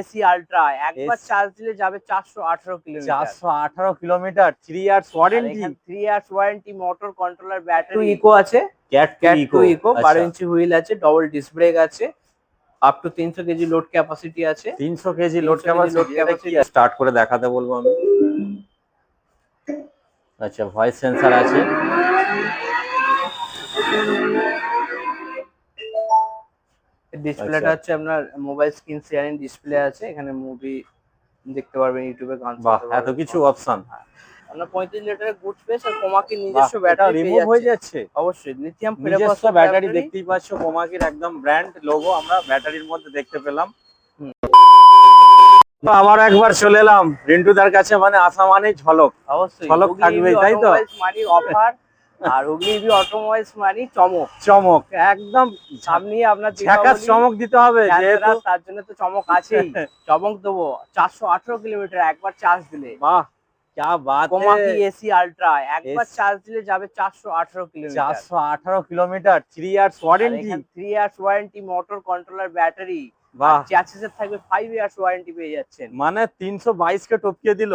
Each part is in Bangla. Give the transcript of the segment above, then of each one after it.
এসি আলট্রা একবার দিলে যাবে চারশো আঠারো কিলোমিটার চারশো আঠারো kilometre three years warranty three years warranty motor controller battery eco আছে। ক্যাট ক্যাট টু ইকো বারো ইঞ্চি হুইল আছে ডবল ডিস্ক আছে আপ টু তিনশো কেজি লোড ক্যাপাসিটি আছে। তিনশো কেজি লোড ক্যাপাসিটি স্টার্ট করে দেখাতে বলব আমি? আচ্ছা ভয়েস সেন্সার আছে। ডিসপ্লেটা আচ্ছা। হচ্ছে আপনার মোবাইল স্ক্রিন শেয়ারিং ডিসপ্লে আছে এখানে মুভি দেখতে পারবেন ইউটিউবে গান বাহ এত কিছু অপশন আপনার পঁয়ত্রিশ লিটারের গুড স্পেস আর কোমাকি নিজস্ব ব্যাটারি রিমুভ হয়ে যাচ্ছে। অবশ্যই লিথিয়াম নিজস্ব ব্যাটারি দেখতেই পাচ্ছ কোমাকির একদম ব্র্যান্ড লোগো আমরা ব্যাটারির মধ্যে দেখতে পেলাম। আবার একবার চলে এলাম রিন্টুদার কাছে মানে আসা মানেই ঝলক। অবশ্যই ঝলক থাকবে তাই তো? মানে অফার আর অগ্নিবি অটোমোবাইলস মানে চমক। চমক। একদম সামনে আপনার ঝাকাস চমক দিতে হবে যেহেতু তার জন্য তো চমক আছেই। চমক দেবো। চারশো আঠারো কিলোমিটার একবার চার্জ দিলে। বাহ যা বাত। কোমাকি এসি আলট্রা একবার চার্জ দিলে যাবে 418 kilometre. 418 kilometre 3 years warranty 3 years warranty motor controller battery বাহ। চ্যাসিসের থাকবে ফাইভ ইয়ার্স ওয়ারেন্টি পেয়ে যাচ্ছেন। মানে কে টপকিয়ে দিল?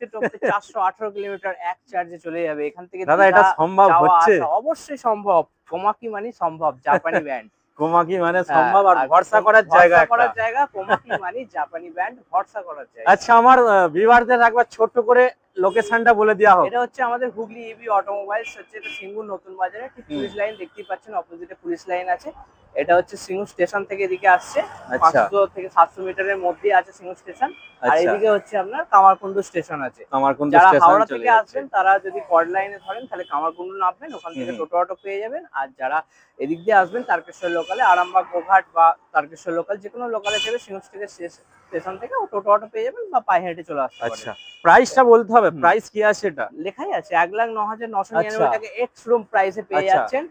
কে টপকে চারশো আঠারো কিলোমিটার এক চার্জে চলে যাবে। এখান থেকে দাদা এটা সম্ভব হচ্ছে? অবশ্যই সম্ভব। কোমাকি মানে সম্ভব জাপানি কোমাকি মানে সম্ভব আর ভরসা করার জায়গা একটা। করার জায়গা কোমাকি মানে জাপানি ব্যান্ড ভরসা করার জায়গা। আচ্ছা আমার ভিউয়ারদের একবার ছোট্ট করে লোকেশনটা বলে দেওয়া হোক। এটা হচ্ছে আমাদের হুগলি ইভি অটোমোবাইলস হচ্ছে এটা সিঙ্গুর নতুন বাজারে। ঠিক পুলিশ লাইন দেখতেই পাচ্ছেন অপোজিটে পুলিশ লাইন আছে। এটা হচ্ছে সিঙ্গু স্টেশন থেকে এদিকে আসছে। আচ্ছা। পাঁচশো থেকে সাতশো মিটারের মধ্যে আছে সিঙ্গু স্টেশন। আর আচ্ছা। এদিকে হচ্ছে আপনার কামারকুন্ডু স্টেশন আছে। আমার কোন যারা হাওড়া থেকে আসবেন তারা যদি কড লাইনে ধরেন তাহলে কামারকুন্ডু নামবেন ওখান থেকে টোটো অটো পেয়ে যাবেন। আর যারা এদিক দিয়ে আসবেন তারকেশ্বর লোকালে আরামবাগ গোঘাট বা তারকেশ্বর লোকাল যে কোনো লোকালে থেকে সিঙ্গু স্টেশন থেকে ও টোটো অটো পেয়ে যাবেন বা পায়ে হেঁটে চলে আসতে আচ্ছা। প্রাইসটা বলতে হবে হুম। প্রাইস কি আছে এটা? লেখাই আছে এক লাখ ন হাজার নশো আচ্ছা। নিরানব্বই টাকা এক্স রুম প্রাইসে পেয়ে আচ্ছা। যাচ্ছেন।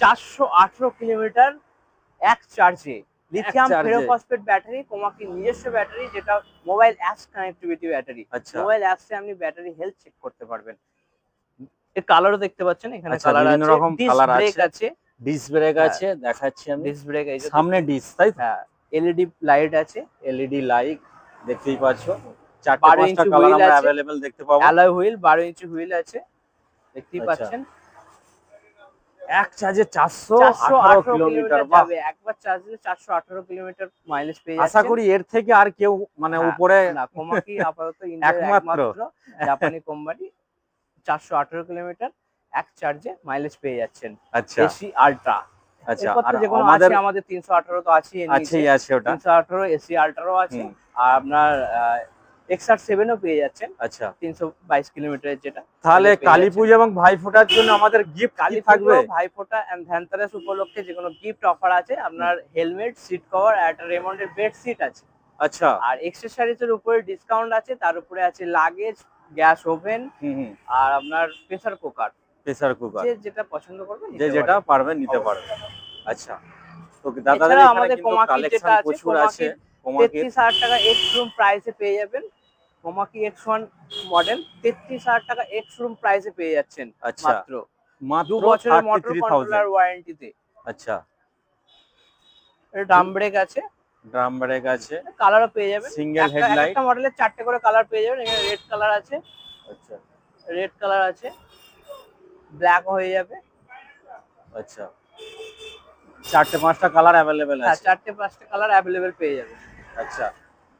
চারশো আঠারো কিলোমিটার এক চার্জে লিথিয়াম। ফেরোফসফেট ব্যাটারি কোমাকি নিজস্ব ব্যাটারি যেটা মোবাইল অ্যাপস কানেক্টিভিটি ব্যাটারি আচ্ছা। মোবাইল অ্যাপসে আপনি ব্যাটারি হেলথ চেক করতে পারবেন। এর কালারও দেখতে পাচ্ছেন এখানে আচ্ছা, কালার আছে। রকম ডিস্ক ব্রেক আছে। আছে। ডিস ব্রেক হ্যাঁ। আছে দেখাচ্ছি আমি। ডিস্ক ব্রেক এই সামনে ডিস তাই হ্যাঁ। এলইডি লাইট আছে এলইডি লাইট দেখতেই পাচ্ছ। চারটে পাঁচটা কালার আমরা আছে। দেখতে পাবো। অ্যালয় হুইল বারো ইঞ্চি হুইল আছে। দেখতেই আচ্ছা। পাচ্ছেন। এক চার্জে কিলোমিটার যাবে। একবার দিলে কিলোমিটার মাইলেজ পেয়ে আশা করি এর থেকে আর কেউ মানে উপরে না কোমাকি আপাতত ইন্ডিয়ার একমাত্র। একমাত্র জাপানি কোম্পানি চারশো আঠারো কিলোমিটার এক চার্জে মাইলেজ পেয়ে যাচ্ছেন। আচ্ছা। এসি আল্ট্রা আচ্ছা আর আমাদের আমাদের তিনশো আঠারো তো আছে আছেই আছে ওটা। তিনশো আঠারো এসি আল্ট্রাও আছে। আর আপনার এক্সআর সেভেনও পেয়ে যাচ্ছেন। আচ্ছা। তিনশো বাইশ কিলোমিটারের যেটা। তাহলে কালী পুজো এবং ভাই ফোটার জন্য আমাদের গিফট কালী থাকবে? ভাইফোঁটা এন্ড ধ্যানতেরাস উপলক্ষে যে কোনো গিফট অফার আছে আপনার হেলমেট সিট কভার আর একটা রেমন্ডের বেড সিট আছে। আচ্ছা। আর এক্সেসরিজ এর উপরে ডিসকাউন্ট আছে তার উপরে আছে লাগেজ গ্যাস ওভেন আর আপনার প্রেসার কুকার প্রেসার কুকার যে যেটা পছন্দ করবে যে যেটা পারবে নিতে পারবে আচ্ছা। তো এখানে আমাদের কালেকশন প্রচুর আছে। তেত্রিশ হাজার টাকা এক্স রুম প্রাইসে পেয়ে যাবেন। কোমাকি এক্স ওয়ান মডেল তেত্রিশ হাজার টাকা এক্স রুম প্রাইসে পেয়ে যাচ্ছেন। আচ্ছা। মাত্র মাত্র বছরের মোটর কন্ট্রোলার ওয়ারেন্টিতে আচ্ছা। ডাম ব্রেক আছে। ড্রাম ব্রেক আছে। কালারও পেয়ে যাবেন। সিঙ্গেল হেডলাইট একটা মডেলের চারটে করে কালার পেয়ে যাবেন। এখানে রেড কালার আছে। আচ্ছা। রেড কালার আছে। ব্ল্যাক হয়ে যাবে। আচ্ছা। চারটে পাঁচটা কালার অ্যাভেলেবেল আছে। চারটে পাঁচটা কালার অ্যাভেলেবেল পেয়ে যাবে আচ্ছা।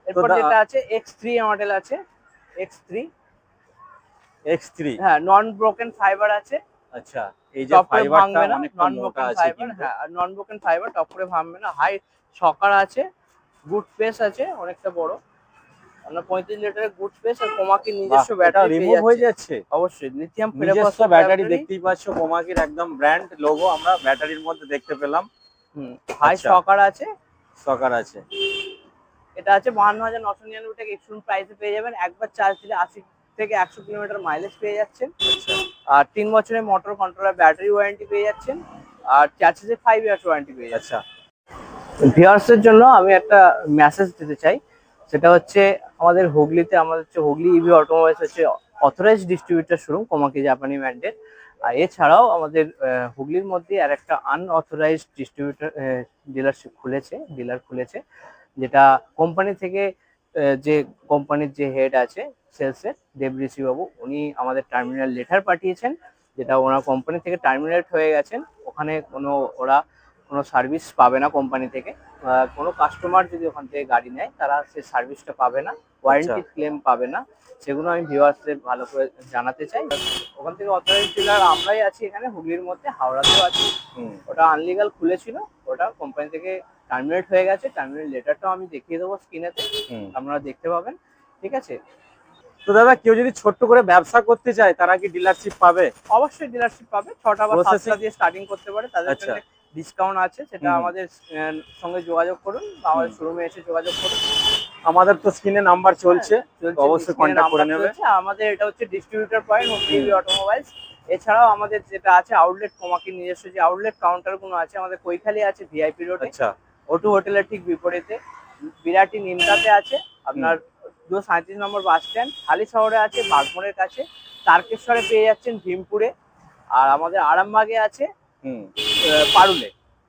এরপর যেটা আছে এক্স থ্রি মডেল আছে। এক্স থ্রি এক্স থ্রি হ্যাঁ নন ব্রোকেন ফাইবার আছে। আচ্ছা এই যে ফাইবারটা না নন ব্রোকেন আছে ফাইবার হ্যাঁ আর নন ব্রোকেন ফাইবার টপ করে ভাঙবে না। হাই সকার আছে গুড স্পেস আছে অনেকটা বড়। আপনার পঁয়ত্রিশ লিটারের গুড স্পেস আর কোমাকি নিজস্ব ব্যাটারি রিমুভ হয়ে যাচ্ছে। অবশ্যই লিথিয়াম নিজস্ব ব্যাটারি দেখতেই পাচ্ছ কোমাকির একদম ব্র্যান্ড লোগো আমরা ব্যাটারির মধ্যে দেখতে পেলাম। হুম হাই আচ্ছা। সকার আছে। সকার আছে। এটা আছে বাহান্ন হাজার নশো নিরানব্বই টাকা এক্সট্রুম প্রাইসে পেয়ে যাবেন। একবার চার্জ দিলে আশি থেকে একশো কিলোমিটার মাইলেজ পেয়ে যাচ্ছেন। আচ্ছা। আর তিন বছরের মোটর কন্ট্রোলার ব্যাটারি ওয়ারেন্টি পেয়ে যাচ্ছেন। আর চার্জেসে ফাইভ ইয়ার্স ওয়ারেন্টি পেয়ে যাচ্ছে আচ্ছা। ভিউয়ার্সের জন্য আমি একটা মেসেজ দিতে চাই। সেটা হচ্ছে আমাদের হুগলিতে আমাদের হচ্ছে হুগলি ইভি অটোমোবাইলস হচ্ছে অথরাইজ ডিস্ট্রিবিউটার শোরুম কোমাকি জাপানি ব্র্যান্ডের আর এছাড়াও আমাদের হুগলির মধ্যে আর একটা আনঅথরাইজড ডিস্ট্রিবিউটার ডিলারশিপ খুলেছে ডিলার খুলেছে। যেটা কোম্পানি থেকে যে কোম্পানির যে হেড আছে সেলসের দেবঋষি বাবু উনি আমাদের টার্মিনাল লেটার পাঠিয়েছেন যেটা ওনার কোম্পানি থেকে টার্মিনেট হয়ে গেছেন। ওখানে কোনো ওরা কোনো সার্ভিস পাবে না কোম্পানি থেকে। কোনো কাস্টমার যদি ওখান থেকে গাড়ি নেয় তারা সে সার্ভিসটা পাবে না ওয়ারেন্টি ক্লেম পাবে না। সেগুলো আমি ভিউয়ার্সদের ভালো করে জানাতে চাই। ওখান থেকে অথরাইজ ডিলার আমরাই আছি এখানে হুগলির মধ্যে হাওড়াতেও আছি। ওটা আনলিগাল খুলেছিল ওটা কোম্পানি থেকে টার্মিনেট হয়ে গেছে টার্মিনেট লেটারটাও আমি দেখিয়ে দেবো স্ক্রিনেতে আপনারা দেখতে পাবেন ঠিক আছে? তো দাদা কেউ যদি ছোট্ট করে ব্যবসা করতে চায় তারা কি ডিলারশিপ পাবে? অবশ্যই ডিলারশিপ পাবে ছটা বা সাতটা দিয়ে স্টার্টিং করতে পারে তাদের আচ্ছা। জন্য ডিসকাউন্ট আছে সেটা আমাদের সঙ্গে যোগাযোগ করুন বা আমাদের। শোরুমে এসে যোগাযোগ করুন। আমাদের তো স্ক্রিনে নাম্বার চলছে অবশ্যই contact করে নেবে। আমাদের এটা হচ্ছে ডিস্ট্রিবিউটর পয়েন্ট হুগলি অটোমোবাইলস এছাড়াও আমাদের যেটা আছে আউটলেট কোমাকি নিজস্ব যে আউটলেট কাউন্টারগুলো আছে আমাদের কৈখালি আছে ভিআইপি রোডে আচ্ছা। ওটু হোটেলের ঠিক বিপরীতে। বিরাটি নিমতাতে আছে। আপনার দুশো সাঁত্রিশ নম্বর বাস স্ট্যান্ড হালি শহরে আছে বাগমোড়ের কাছে। তারকেশ্বরে পেয়ে যাচ্ছেন ভীমপুরে। আর আমাদের আরামবাগে আছে হুম। পারুলে।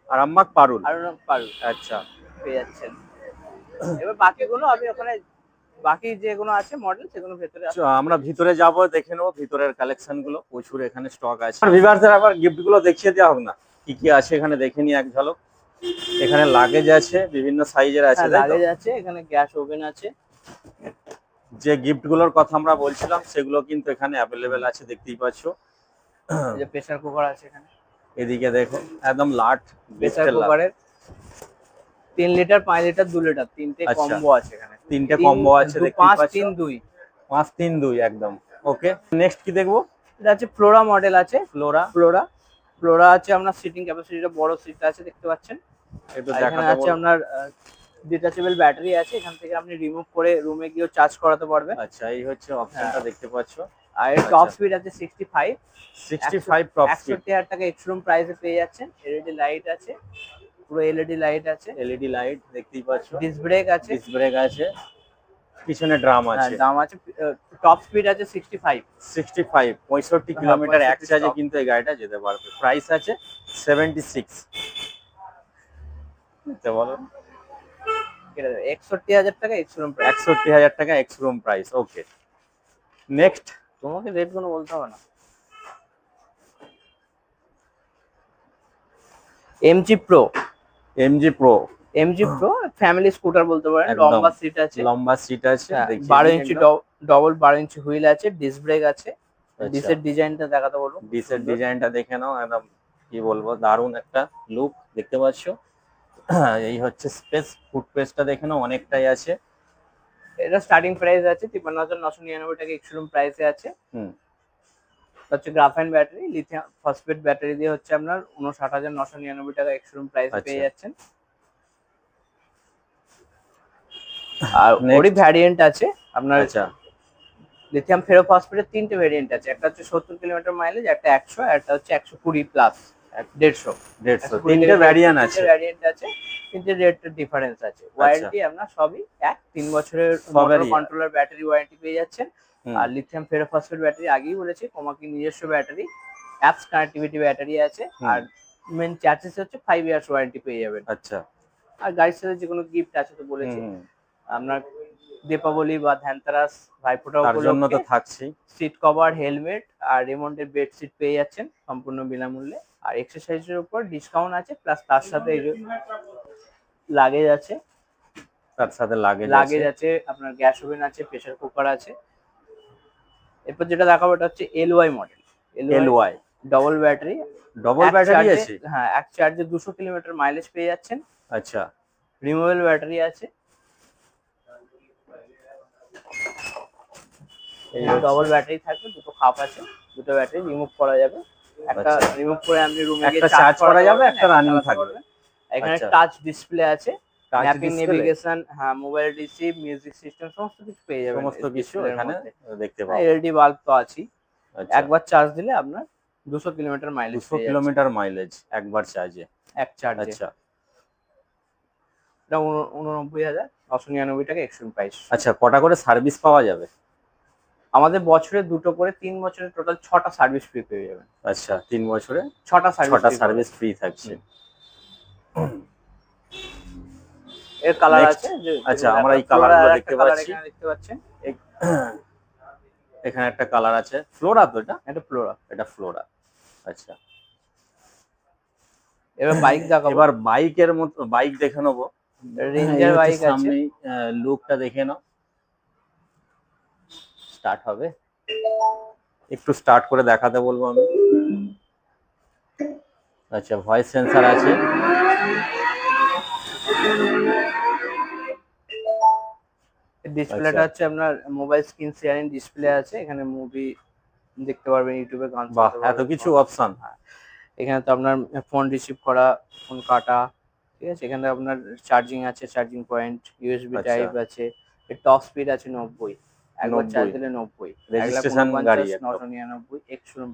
আরামবাগ পারুল? আরাম পারুল। আচ্ছা। পেয়ে যাচ্ছেন। এবার বাকিগুলো আমি ওখানে বাকি যেগুলো আছে মডেল সেগুলো ভেতরে আছে। আমরা ভিতরে যাব দেখে নেব। ভিতরের কালেকশনগুলো প্রচুর এখানে স্টক আছে। ভিভার্সের আবার গিফটগুলো দেখিয়ে দেওয়া হোক না। কি কি আছে এখানে দেখে নি এক ঝলক। এখানে লাগেজ আছে বিভিন্ন সাইজের আছে লাগেজ আছে এখানে গ্যাস ওভেন আছে। যে গিফটগুলোর কথা আমরা বলছিলাম সেগুলো কিন্তু এখানে অ্যাভেলেবেল আছে দেখতেই পাচ্ছ। যে প্রেসার কুকার আছে এখানে। এদিকে দেখো একদম লাট প্রেসার কুকারের তিন লিটার পাঁচ লিটার দু লিটার তিনটে আচ্ছা। কম্বো আছে এখানে। তিনটে কম্বো আছে দেখতেই পাঁচ তিন দুই। পাঁচ তিন দুই একদম। ওকে নেক্সট কি দেখব? এটা আছে ফ্লোরা মডেল আছে। ফ্লোরা ফ্লোরা ফ্লোরা আছে আপনার সিটিং ক্যাপাসিটিটা বড় সিট আছে দেখতে পাচ্ছেন। এখানে আছে আপনার ডিটাচেবল ব্যাটারি আছে এখান থেকে আপনি রিমুভ করে রুমে গিয়েও চার্জ করাতে পারবেন আচ্ছা এই হচ্ছে অপশনটা হ্যাঁ। দেখতে পাচ্ছ। আর এর টপ স্পিড আচ্ছা। আছে 65 65 টপ স্পিড 160 টাকা এক্সট্রিম প্রাইসে পেয়ে যাচ্ছেন। এলইডি লাইট আছে পুরো এলইডি লাইট আছে। এলইডি লাইট দেখতেই পাচ্ছ। ডিস আছে। ডিস আছে। পিছনে ড্রাম হ্যাঁ, আছে। ড্রাম আছে। টপ স্পিড আছে 65 65 65 কিলোমিটার এক চার্জে কিন্তু এই গাড়িটা যেতে পারবে। প্রাইস আছে 76 আচ্ছা, একষট্টি হাজার টাকা হাজার টাকা প্রাইস ওকে নেক্সট তোমাকে রেট কোনো বলতে হবে না। MG pro MG pro MG pro family scooter বলতে লম্বা সিট আছে। লম্বা সিট আছে হ্যাঁ, ইঞ্চি ডবল ইঞ্চি হুইল আছে আছে। আচ্ছা। ডিসের দেখাতে বলব ডিসের দেখে নাও একদম কি বলব দারুণ একটা লুক দেখতে পাচ্ছো। এই হচ্ছে স্পেস ফুটপেসটা দেখে নাও অনেকটাই আছে। এটা স্টার্টিং প্রাইস আছে তিপ্পান্ন হাজার নশো নিরানব্বই টাকা এক্সট্রুম প্রাইসে আছে। হুম। হচ্ছে graphene battery lithium phosphate battery দিয়ে হচ্ছে আপনার উনষাট হাজার নশো নিরানব্বই টাকা এক্সট্রুম প্রাইস আচ্ছা। পেয়ে যাচ্ছেন। আর. ওরই ভ্যারিয়েন্ট আছে আপনার আচ্ছা। লিথিয়াম ফেরোফসফেটের তিনটে ভেরিয়েন্ট আছে একটা হচ্ছে সত্তর কিলোমিটার মাইলেজ একটা একশো একটা হচ্ছে একশো কুড়ি প্লাস দেড়শো দেড়শো। তিনটে ভ্যারিয়ান আছে। ভ্যারিয়েন্ট আছে কিন্তু রেটের ডিফারেন্স আছে। ওয়ারেন্টি আপনার সবই এক তিন বছরের কন্ট্রোলার ব্যাটারি ওয়ারেন্টি পেয়ে যাচ্ছেন। আর লিথিয়াম ফেরোফসফেট ব্যাটারি আগেই বলেছি কোমাকি নিজস্ব ব্যাটারি অ্যাপস কানেক্টিভিটি ব্যাটারি আছে। আর মেন চার্জেস হচ্ছে ফাইভ ইয়ার্স ওয়ারেন্টি পেয়ে যাবেন। আচ্ছা। আর গাড়ির সাথে যে কোনো গিফট আছে তো বলেছি। আপনার দীপাবলি বা ধ্যানতেরাস ভাইফোঁটা জন্য তো সিট কভার হেলমেট আর রেমন্ডের বেডশিট পেয়ে যাচ্ছেন সম্পূর্ণ বিনামূল্যে। আর এক্সারসাইজের উপর ডিসকাউন্ট আছে প্লাস তার সাথে এই যে লাগেজ আছে। তার সাথে লাগে লাগেজ আছে। আপনার গ্যাস ওভেন আছে প্রেসার কুকার আছে। এরপর যেটা দেখাবো এটা হচ্ছে L Y model L Y double battery double battery আছে হ্যাঁ এক চার্জে দুশো কিলোমিটার মাইলেজ পেয়ে যাচ্ছেন। আচ্ছা। রিমুভেবল ব্যাটারি আছে। ডবল ব্যাটারি থাকবে দুটো খাপ আছে দুটো ব্যাটারি রিমুভ করা যাবে। একটা আচ্ছা। রিমুভ করে আপনি রুমে একটা charge করা যাবে, একটা running থাকবে। এখানে আচ্ছা। টাচ ডিসপ্লে আছে ম্যাপিং নেভিগেশন হ্যাঁ মোবাইল রিসিভ মিউজিক সিস্টেম সমস্ত কিছু পেয়ে যাবেন সমস্ত কিছু এখানে দেখতে হ্যাঁ, পাবো এলইডি বাল্ব তো আছেই। আচ্ছা। একবার চার্জ দিলে আপনার দুশো কিলোমিটার মাইলেজ দুশো কিলোমিটার মাইলেজ একবার চার্জে এক চার্জে আচ্ছা। এটা উন- উননব্বই হাজার নশো নিরানব্বই টাকা এক্সট্রিম প্রাইস আচ্ছা কটা করে সার্ভিস পাওয়া যাবে? আমাদের বছরে দুটো করে তিন বছরে টোটাল ছটা সার্ভিস ফ্রি পেয়ে যাবেন। আচ্ছা তিন বছরে ছটা সার্ভিস ছটা সার্ভিস ফ্রি থাকছে। এর কালার আছে আচ্ছা, আমরা এই একটা floral colour গুলো আর একটা দেখতে পাচ্ছি। এখানে দেখতে পাচ্ছেন। এখানে একটা কালার আছে। ফ্লোরা তো এটা? এটা ফ্লোরা এটা ফ্লোরা আচ্ছা। এবার বাইক দেখাবো। এবার বাইকের মতো বাইক দেখে নেব। রেঞ্জার বাইক আছে। লুকটা দেখে নাও। স্টার্ট হবে। একটু স্টার্ট করে দেখাতে বলব আমি। আচ্ছা ভয়েস সেন্সার আছে। ডিসপ্লেটা আচ্ছা। হচ্ছে আপনার মোবাইল স্ক্রিন শেয়ারিং ডিসপ্লে আছে। এখানে মুভি দেখতে পারবেন ইউটিউবে গান বাহ এত কিছু অপশন এখানে তো আপনার ফোন রিসিভ করা ফোন কাটা ঠিক আছে? এখানে আপনার চার্জিং আছে চার্জিং পয়েন্ট ইউএসবি। টাইপ আছে টপ স্পিড আছে নব্বই। একবার চার্জ 90 দিলে নব্বই। গাড়ি নশো নিরানব্বই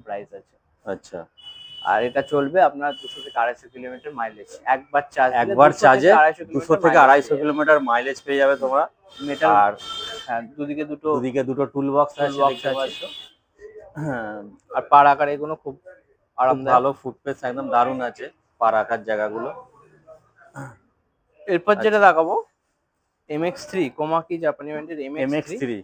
প্রাইস আছে। আচ্ছা। আর এটা চলবে আপনার দুশো থেকে আড়াইশো কিলোমিটার মাইলেজ একবার চার্জ একবার চার্জে দুশো থেকে আড়াইশো কিলোমিটার মাইলেজ পেয়ে যাবে তোমরা। মেটাল আর হ্যাঁ দুদিকে দুটো দুদিকে দুটো টুল বক্স আছে হ্যাঁ আর পার আকার এগুলো খুব আরামদায়ক। ভালো ফুটপেস একদম দারুণ আছে পা রাখার জায়গাগুলো। এরপর যেটা আচ্ছা। দেখাবো এম এক্স থ্রি কোমাকি জাপানি ব্র্যান্ডের M M X X three three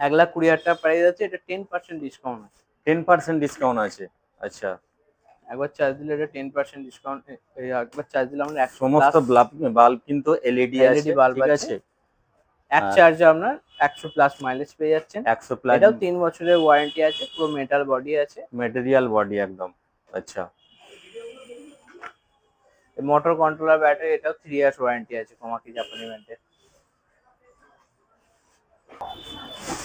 এক লাখ কুড়ি হাজার টাকা প্রাইস আছে এটা টেন পার্সেন্ট ডিসকাউন্ট আছে। টেন পার্সেন্ট ডিসকাউন্ট আছে আচ্ছা। একবার চার্জ দিলে এটা টেন পার্সেন্ট ডিসকাউন্ট একবার চার্জ দিলে আমরা সমস্ত বাল্ব কিন্তু এলইডি আছে bulb আছে। এক হ্যাঁ। চার্জে আপনার একশো প্লাস মাইলেজ পেয়ে যাচ্ছেন। একশো প্লাস এটাও তিন বছরের ওয়ারেন্টি আছে পুরো মেটাল বডি আছে। মেটেরিয়াল বডি একদম আচ্ছা। মোটর কন্ট্রোলার ব্যাটারি এটাও থ্রি ইয়ার্স ওয়ারেন্টি আছে কোমাকি জাপানি ব্র্যান্ডের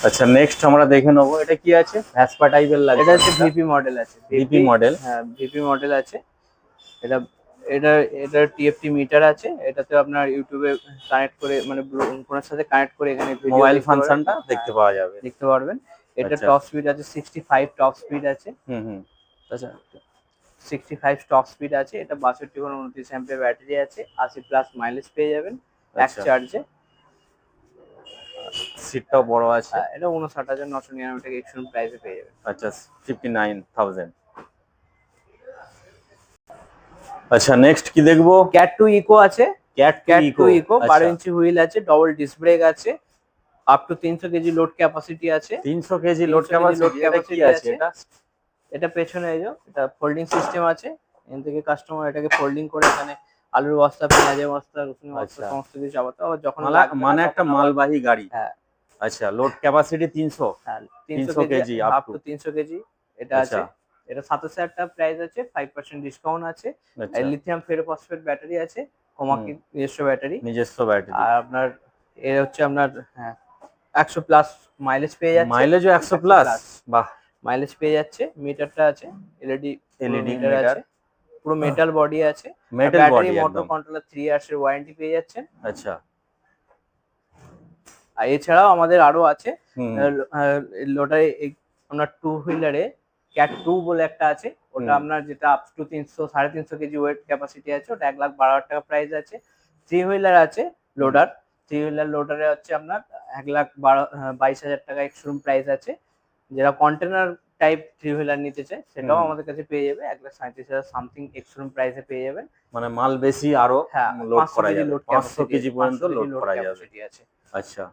আচ্ছা নেক্সট আমরা দেখে নেব এটা কি আছে? ভ্যাসপা টাইপের লাগে এটা হচ্ছে ভিপি মডেল আছে ভিপি মডেল হ্যাঁ ভিপি মডেল আছে। এটা এটা এটা টিএফটি মিটার আছে এটাতে আপনার ইউটিউবে কানেক্ট করে মানে ফোনের সাথে কানেক্ট করে এখানে মোবাইল ফাংশনটা দেখতে পাওয়া যাবে। দেখতে পারবেন। এটা আচ্ছা। টপ স্পিড আছে সিক্সটি ফাইভ টপ স্পিড আছে। হুম হুম। আচ্ছা সিক্সটি ফাইভ টপ স্পিড আছে। এটা বাষট্টি করে উনত্রিশ অ্যাম্পের ব্যাটারি আছে আশি প্লাস মাইলেজ পেয়ে যাবেন। এক আচ্ছা। চার্জে সিটটাও বড় আছে। এটা উনষাট হাজার নশো নিরানব্বই টাকা এক্সট্রিম প্রাইসে পেয়ে যাবে আচ্ছা ফিফটি নাইন থাউজেন্ড আচ্ছা নেক্সট কি দেখব? ক্যাট টু ইকো আছে। ক্যাট ক্যাট টু ইকো বারো ইঞ্চি হুইল আছে ডবল ডিস্ক ব্রেক আছে আপ টু তিনশো কেজি লোড ক্যাপাসিটি আছে। তিনশো কেজি লোড 300 কেজি ক্যাপাসিটি আছে। এটা এটা পেছনে এই যে এটা ফোল্ডিং সিস্টেম আছে। এখান থেকে কাস্টমার এটাকে ফোল্ডিং করে এখানে আলুর বস্তা পেঁয়াজের বস্তা রসুনের বস্তা আচ্ছা। সমস্ত কিছু আবার যখন মানে একটা মালবাহী গাড়ি। হ্যাঁ। আচ্ছা লোড ক্যাপাসিটি তিনশো? হ্যাঁ 300 300 কেজি আপ টু তিনশো কেজি। এটা আছে। আচ্ছা এটা সাতাশ হাজার টাকা প্রাইস আছে ফাইভ পার্সেন্ট ডিসকাউন্ট আছে। লিথিয়াম ফেরোফসফেট ব্যাটারি আছে কোমাকি নিজস্ব ব্যাটারি নিজস্ব ব্যাটারি আর আপনার এর হচ্ছে আপনার হ্যাঁ একশো প্লাস মাইলেজ পেয়ে যাচ্ছে। মাইলেজও একশো প্লাস বাহ। মাইলেজ পেয়ে যাচ্ছে। মিটারটা আছে এলইডি এলইডি মিটার আছে। পুরো মেটাল বডি আছে। Metal body motor controller three years এর ওয়ারেন্টি পেয়ে যাচ্ছেন আচ্ছা। আর এছাড়াও আমাদের আরও আছে লোটারে আপনার টু হুইলারে ক্যাট টু বলে একটা আছে ওটা আপনার যেটা আপ টু তিনশো সাড়ে তিনশো কেজি ওয়েট ক্যাপাসিটি আছে ওটা এক লাখ বারো হাজার টাকা প্রাইস আছে। থ্রি হুইলার আছে লোডার থ্রি হুইলার লোডারে হচ্ছে আপনার এক লাখ বারো বাইশ হাজার টাকা এক্সট্রুম প্রাইস আছে। যেটা কন্টেনার টাইপ থ্রি হুইলার নিতে চায় সেটাও আমাদের কাছে পেয়ে যাবে এক লাখ সাঁত্রিশ হাজার সামথিং এক্সট্রুম প্রাইসে পেয়ে যাবেন। মানে মাল বেশি আরও হ্যাঁ লোড পাঁচশো করা কেজি যাবে পাঁচশো কেজি পর্যন্ত লোড করা যাবে। আছে। আচ্ছা।